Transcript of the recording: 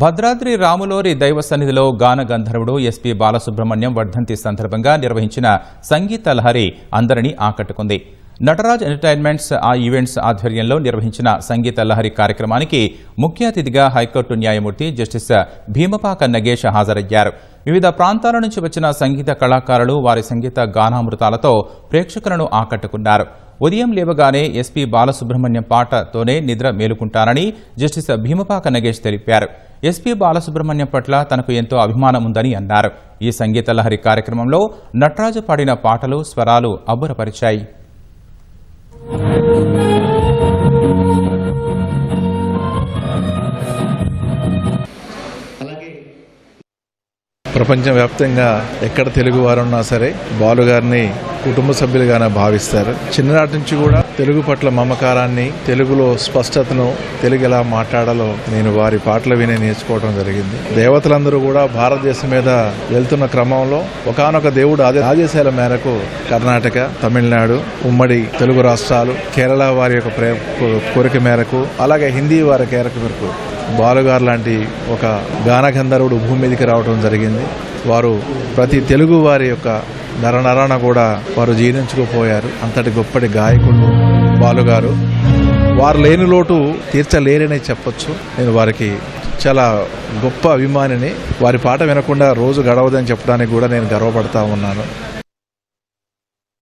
భద్రాద్రి రాములోరి దైవ సన్నిధిలో గాన గంధర్వుడు ఎస్పీ బాలసుబ్రహ్మణ్యం వర్ధంతి సందర్భంగా నిర్వహించిన సంగీత లహరి అందరినీ ఆకట్టుకుంది. నటరాజ్ ఎంటర్టైన్మెంట్స్ ఆ ఈవెంట్స్ ఆధ్వర్యంలో నిర్వహించిన సంగీత లహరి కార్యక్రమానికి ముఖ్య అతిథిగా హైకోర్టు న్యాయమూర్తి జస్టిస్ భీమపాక నగేష్ హాజరయ్యారు. వివిధ ప్రాంతాల నుంచి వచ్చిన సంగీత కళాకారులు వారి సంగీత గానామృతాలతో ప్రేక్షకులను ఆకట్టుకున్నారు. ఉదయం లేవగానే ఎస్పీ బాలసుబ్రహ్మణ్యం పాటతోనే నిద్ర మేలుకుంటారని జస్టిస్ భీమపాక నగేష్ తెలిపారు. ఎస్పీ బాలసుబ్రహ్మణ్యం పట్ల తనకు ఎంతో అభిమానం ఉందని అన్నారు. ఈ సంగీత లహరి కార్యక్రమంలో నటరాజు పాడిన పాటలు స్వరాలు అబ్బురపరిచాయి. ప్రపంచవ్యాప్తంగా ఎక్కడ తెలుగు వారున్నా సరే బాలు గారిని కుటుంబ సభ్యులుగానే భావిస్తారు. చిన్ననాటి నుంచి కూడా తెలుగు పట్ల మమకారాన్ని తెలుగులో స్పష్టతను తెలుగు ఎలా మాట్లాడాలో నేను వారి పాటలు విని నేర్చుకోవడం జరిగింది. దేవతలందరూ కూడా భారతదేశం మీద వెళ్తున్న క్రమంలో ఒకానొక దేవుడు ఆదేశాల మేరకు కర్ణాటక తమిళనాడు ఉమ్మడి తెలుగు రాష్ట్రాలు కేరళ వారి యొక్క ప్రే కోరిక మేరకు అలాగే హిందీ వారి కోరిక మేరకు బాలుగారు లాంటి ఒక గానగంధర్వుడు భూమి మీదకి రావడం జరిగింది. వారు ప్రతి తెలుగు వారి యొక్క నరనరాన కూడా వారు జీర్ణించుకుపోయారు. అంతటి గొప్పటి గాయకుడు బాలుగారు వారు లేని లోటు తీర్చలేరని చెప్పొచ్చు. నేను వారికి చాలా గొప్ప అభిమానిని. వారి పాట వినకుండా రోజు గడవదని చెప్పడానికి కూడా నేను గర్వపడతా ఉన్నాను.